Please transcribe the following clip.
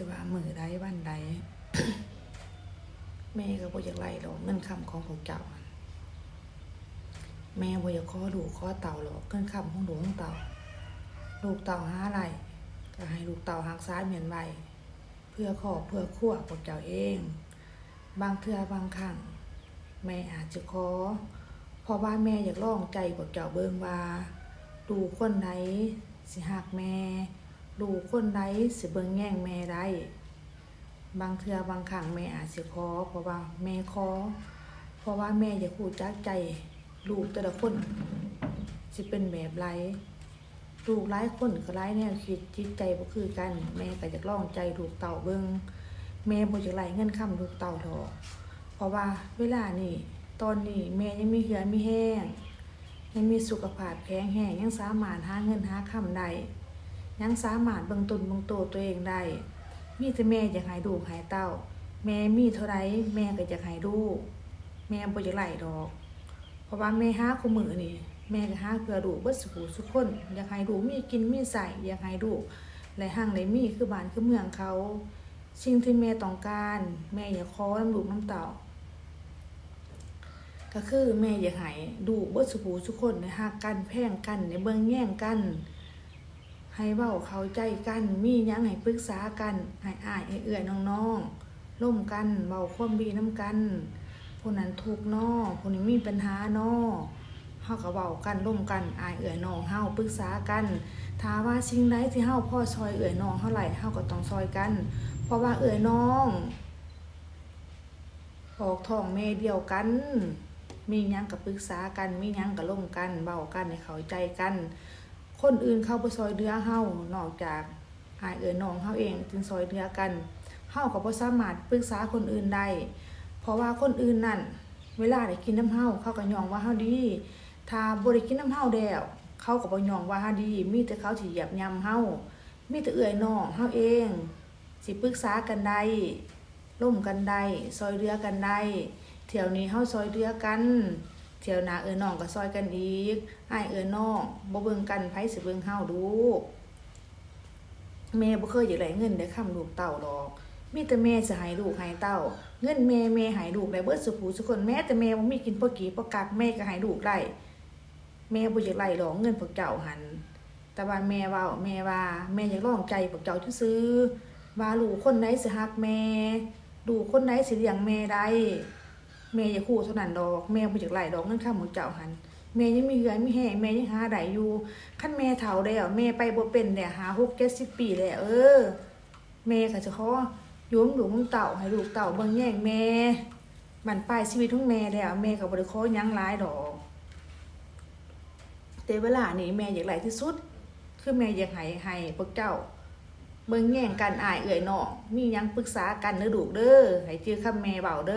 สิว่ามือใดวันใดแม่ก็บ่อยากไล่ดอกเงินคำของพวกเจ้าแม่บ่อยากขอดูข้อเต่าหรอกเงินคำของหลวงเต่า ลูกเต่าหาอะไรก็ให้ลูกเต่าหักซ้ายเหมือนไว้เพื่อขอเพื่อคั่วพวกเจ้าเอง บางเทื่อบางครั้งแม่อาจจะขอเพราะว่าแม่อยากล่องใจพวกเจ้าเบิ่งว่าดูคนใดสิหักแม่ ดูกคนใดสิเบิ่งแย่งแม่ได้ บางเทื่อบางครั้งแม่อาจสิขอเพราะว่าแม่ขอเพราะว่าแม่อยากรู้จักใจ ลูกแต่ละคนสิเป็นแบบไรลูกหลายคนก็หลายแนวคิดจิตใจบ่คือกัน แม่ก็อยากลองใจลูกเต่าเบิ่งแม่บ่อยากไล่เงินคำลูกเต่าดอกเพราะว่าเวลานี่ตอนนี้แม่ยังมีเหือมีแห้งยังมีสุขภาพแข็งแรงยังสามารถหาเงินหาคำได้ ยังสามารถเบิ่งตนเบิ่งโตตัวเองได้ มีแต่แม่อยากให้ลูกให้เต้า แม่มีเท่าไรแม่ก็อยากให้ลูแม่บ่อยากไล่ดอก เพราะว่าแม่ห้าคู่มือนี่แม่ก็ห้าเพื่อลูเบิดสุขสุขคน อยากให้ลูมีกินมีใส่อยากให้ลูและห้างแลมีคือบ้านคือเมืองเขาสิ่งที่แม่ต้องการ แม่อยากขอน้ำลูกน้ำเต่า ก็คือแม่อยากให้ดูเบิดสุขสุขคนในหักกันแพ่งกันในเบิ่งแย่งกัน ให้เว้าเข้าใจกัน มียังให้ปรึกษากัน ให้อ้ายให้เอื้อยน้องๆร่วมกันเว้าความดีน้ำกันผู้นั้นทุกนอผู้นี้มีปัญหานอเฮาก็เว้ากันร่วมกันอายเอื้อยน้องเฮาปรึกษากันถ้าว่าสิ่งใดที่เฮาพ่อซอยเอื้อยน้องเท่าไหร่เฮาก็ต้องซอยกัน เพราะว่าเอื้อยน้องออกท้องแม่เดียวกัน มียังก็ปรึกษากัน มียังก็ร่วมกันเว้ากันให้เข้าใจกัน คนอื่นเข้าไปซอยเดือเฮานอกจากอายเอ๋ยน้องเฮาเองจึงซอยเดือกันเฮาก็บ่สามารถปรึกษาคนอื่นได้เพราะว่าคนอื่นนั่นเวลาได้กินน้ำเฮาเขาก็ยองว่าเฮาดี ถ้าบ่ได้กินน้ำเฮาแล้วเขาก็บ่ยองว่าเฮาดี มีแต่เขาสิเหยียบย่ำเฮามีแต่เอื้อยน้องเฮาเอง สิปรึกษากันได้ร่วมกันได้ซอยเรือกันได้เที่ยวนี้เฮาซอยเรือกัน เที่ยวนาเอื้อน้องก็ซอยกันอีกไอเอื้อน้องบ่เบิ่งกันไผสิเบิ่งเฮาดูแม่บ่เคยอยากได้เงินได้คำลูกเต้าดอกมีแต่แม่สิให้ลูกให้เต้า เงินแม่แม่ให้ลูกได้เบิดสุผู้สุคนแม้แต่แม่บ่มีกินพอกีพอกักแม่ก็ให้ลูกได้แม่บ่อยากไล่ดอกเงินพวกเจ้าหัน แต่ว่าแม่เว้าแม่ว่า แม่อยากลองใจพวกเจ้าซื่อว่าลูกคนไหนสิฮักแม่ลูกคนไหนสิเลี้ยงแม่ได้ แม่อย่าคู่เท่านั้นดอกแม่บ่อยากไล่ดอกเงินข้ามของเจ้าหันแม่ยังมีเหือมีแห้แม่ยังหาได้อยู่คันแม่เฒ่าแล้วแม่ไปบ่เป็นแล้วหา6 70ปีแล้วเออแม่ก็จะขออยุ่มหลวงเต่าให้ลูกเต่าเบิ่งแย่งแม่มันปลายชีวิตของแม่แล้วแม่ก็บ่ได้ขอยังหลายดอกแต่เวลานี้แม่อยากไล่ที่สุด คือแม่อยากให้ให้พวกเจ้า เบิ่งแย่งกันอายเอื่อยน้องมียังปรึกษากันเด้อลูกเด้อให้ชื่อคำแม่เบาเด้อ